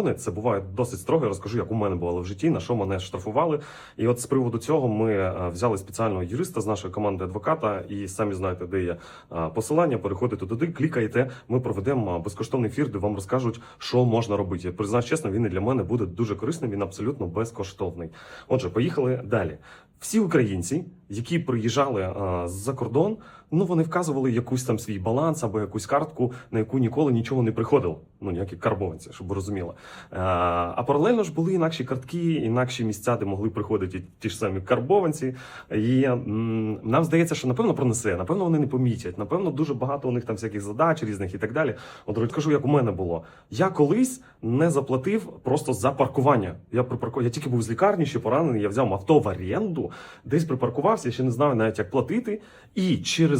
закони, це буває досить строго. Я розкажу, як у мене бувало в житті, на що мене штрафували. І от з приводу цього ми е, взяли спеціального юриста з нашої команди адвоката, і самі знаєте, де є е, посилання. Переходите туди, клікаєте. Ми проведемо е, безкоштовний ефір, де вам розкажуть, що можна робити. Я признаюсь чесно, він і для мене буде дуже корисним. Він абсолютно безкоштовний. Отже, поїхали далі. Всі українці, які приїжджали а, з-за кордон, ну вони вказували якусь там свій баланс або якусь картку, на яку ніколи нічого не приходило. Ну ніякі карбованці, щоб ви розуміли. А, паралельно ж були інакші картки, інакші місця, де могли приходити ті ж самі карбованці. І нам здається, що напевно пронесе, напевно, вони не помітять. Напевно, дуже багато у них там всяких задач різних і так далі. От розкажу, як у мене було. Я колись не заплатив просто за паркування. Я припаркував, я тільки був з лікарні, ще поранений. Я взяв авто в оренду, десь припаркувався, ще не знаю навіть як платити. І через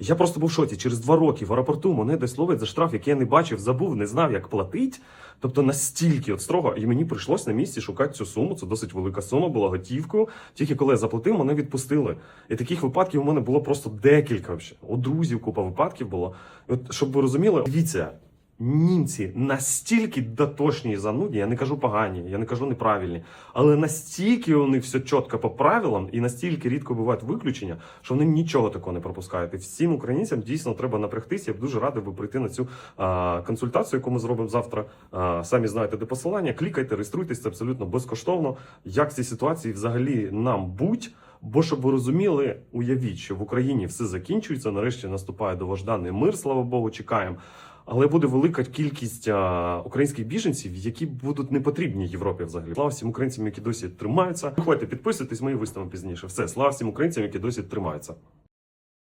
Я просто був в шоці. Через два роки в аеропорту мене десь ловить за штраф, який я не бачив, забув, не знав, як платить. Тобто настільки от строго, і мені прийшлось на місці шукати цю суму. Це досить велика сума, була готівкою. Тільки коли я заплатив, мене відпустили. І таких випадків у мене було просто декілька. Взагалі. У друзів купа випадків було. І от щоб ви розуміли, дивіться. Німці настільки дотошні і занудні, я не кажу погані, я не кажу неправильні, але настільки них все чітко по правилам і настільки рідко бувають виключення, що вони нічого такого не пропускають. І всім українцям дійсно треба напрягтися. Я б дуже радий би прийти на цю а, консультацію, яку ми зробимо завтра. А, самі знаєте, де посилання. Клікайте, реєструйтесь, це абсолютно безкоштовно. Як в цій ситуації взагалі нам будь. Бо щоб ви розуміли, уявіть, що в Україні все закінчується. Нарешті наступає довожданий мир, слава Богу, чекаємо. Але буде велика кількість українських біженців, які будуть не потрібні Європі взагалі. Слава всім українцям, які досі тримаються. Приходьте, підписуйтесь, мої виставимо пізніше. Все, слава всім українцям, які досі тримаються.